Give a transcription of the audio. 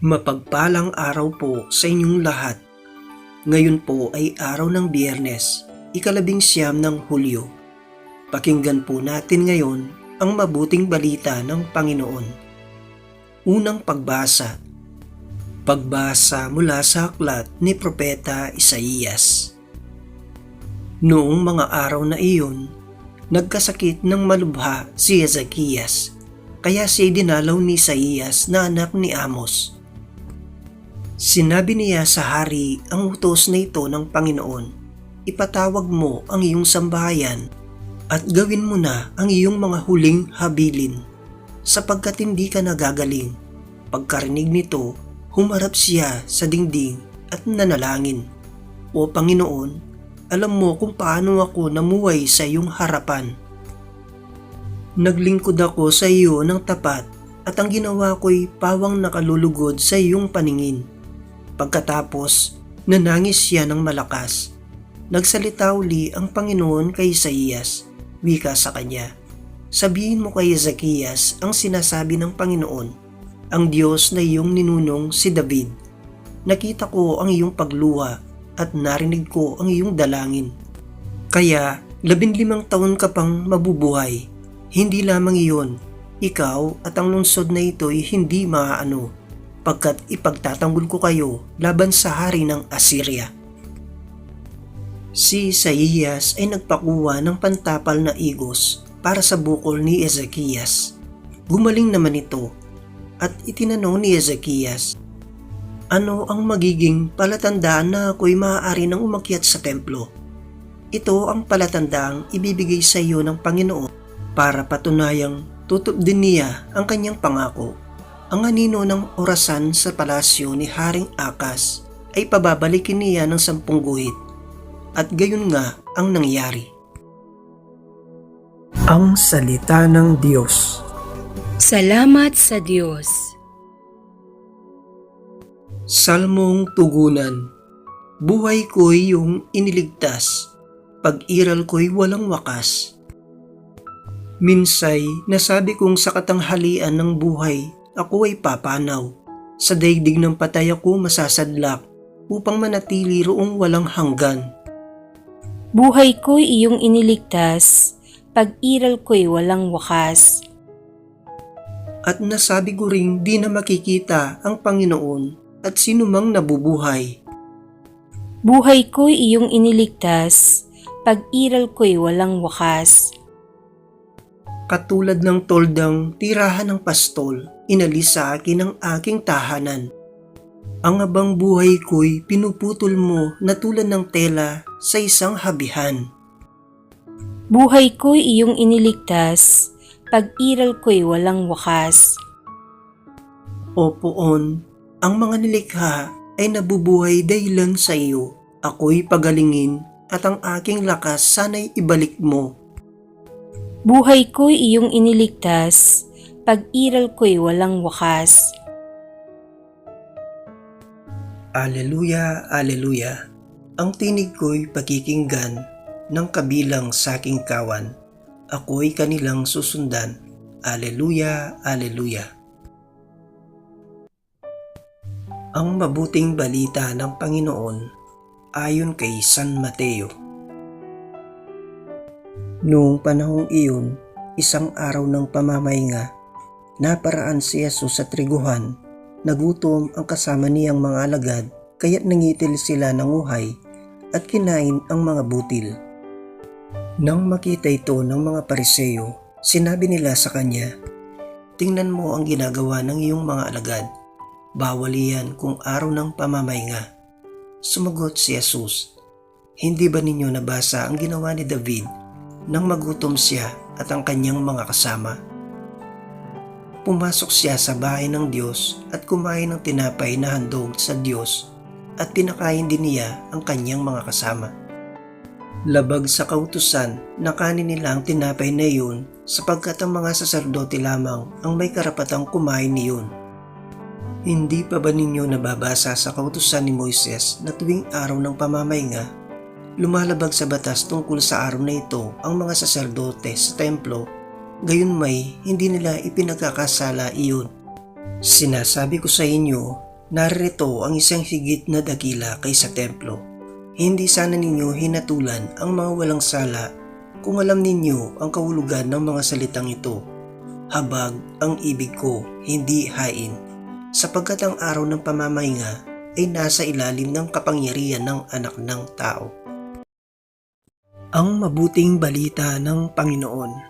Mapagpalang araw po sa inyong lahat. Ngayon po ay araw ng biyernes, ikalabing siyam ng Hulyo. Pakinggan po natin ngayon ang mabuting balita ng Panginoon. Unang pagbasa. Pagbasa mula sa aklat ni Propeta Isaías. Noong mga araw na iyon, nagkasakit ng malubha si Ezekias, kaya siya dinalaw ni Isaías na anak ni Amos. Sinabi niya sa hari ang utos na ito ng Panginoon, ipatawag mo ang iyong sambahayan at gawin mo na ang iyong mga huling habilin, sapagkat hindi ka nagagaling. Pagkarinig nito, humarap siya sa dingding at nanalangin. O Panginoon, alam mo kung paano ako namuhay sa iyong harapan. Naglingkod ako sa iyo ng tapat at ang ginawa ko'y pawang nakalulugod sa iyong paningin. Pagkatapos, nanangis siya ng malakas. Nagsalita uli ang Panginoon kay Isaías, wika sa kanya. Sabihin mo kay Ezekias ang sinasabi ng Panginoon, ang Diyos na iyong ninunong si David. Nakita ko ang iyong pagluha at narinig ko ang iyong dalangin. Kaya, labinlimang taon ka pang mabubuhay. Hindi lamang iyon, ikaw at ang lungsod na ito'y hindi maaano, pagkat ipagtatanggol ko kayo laban sa hari ng Assyria. Si Isaías ay nagpakuha ng pantapal na igos para sa bukol ni Ezekias. Gumaling naman ito at itinanong ni Ezekias, Ano ang magiging palatandaan na ako'y maaari nang umakyat sa templo? Ito ang palatandaang ibibigay sa iyo ng Panginoon para patunayang tutup din niya ang kanyang pangako. Ang anino ng orasan sa palasyo ni Haring Akas ay pababalikin niya ng sampung guhit at gayon nga ang nangyari. Ang Salita ng Diyos Salamat sa Diyos. Salmong Tugunan Buhay ko'y iyong iniligtas, pag-iral ko'y walang wakas. Minsay, nasabi kong sa katanghalian ng buhay, ako ay papanaw. Sa daigdig ng patay ako masasadlak, upang manatili roong walang hanggan. Buhay ko'y iyong iniligtas, pag-iral ko'y walang wakas. At nasabi ko ring di na makikita ang Panginoon at sinumang nabubuhay. Buhay ko'y iyong iniligtas, pag-iral ko'y walang wakas. Katulad ng toldang tirahan ng pastol, inalis sa akin ang aking tahanan. Ang abang buhay ko'y pinuputol mo na tulad ng tela sa isang habihan. Buhay ko'y iyong iniligtas, pag-iral ko'y walang wakas. O poon, ang mga nilikha ay nabubuhay dahilan sa iyo. Ako'y pagalingin at ang aking lakas sana'y ibalik mo. Buhay ko'y iyong iniligtas, pag-iral ko'y walang wakas. Aleluya, aleluya. Ang tinig ko'y pakikinggan ng kabilang sa aking kawan. Ako'y kanilang susundan. Aleluya, aleluya. Ang mabuting balita ng Panginoon ayon kay San Mateo. Noong panahong iyon, isang araw ng pamamahinga, naparaan si Jesus sa triguhan Nagutom ang kasama niyang mga alagad kaya't nangitil sila ng uhay at kinain ang mga butil. Nang makita ito ng mga pariseyo, sinabi nila sa kanya, Tingnan mo ang ginagawa ng iyong mga alagad. Bawal iyan kung araw ng pamamahinga. Sumagot si Jesus, Hindi ba ninyo nabasa ang ginawa ni David nang magutom siya at ang kanyang mga kasama? Pumasok siya sa bahay ng Diyos at kumain ng tinapay na handog sa Diyos at pinakain din niya ang kanyang mga kasama. Labag sa kautusan na kanin nila ang tinapay na iyon sapagkat ang mga saserdote lamang ang may karapatang kumain niyon. Hindi pa ba ninyo nababasa sa kautusan ni Moises na tuwing araw ng pamamahinga, lumalabag sa batas tungkol sa araw na ito ang mga saserdote sa templo Gayon may hindi nila ipinagkakasala iyon. Sinasabi ko sa inyo Narito ang isang higit na dakila kaysa templo. Hindi sana ninyo hinatulan ang mga walang sala kung alam ninyo ang kahulugan ng mga salitang ito. Habag ang ibig ko, hindi hain. Sapagkat ang araw ng pamamahinga ay nasa ilalim ng kapangyarihan ng anak ng tao. Ang mabuting balita ng Panginoon.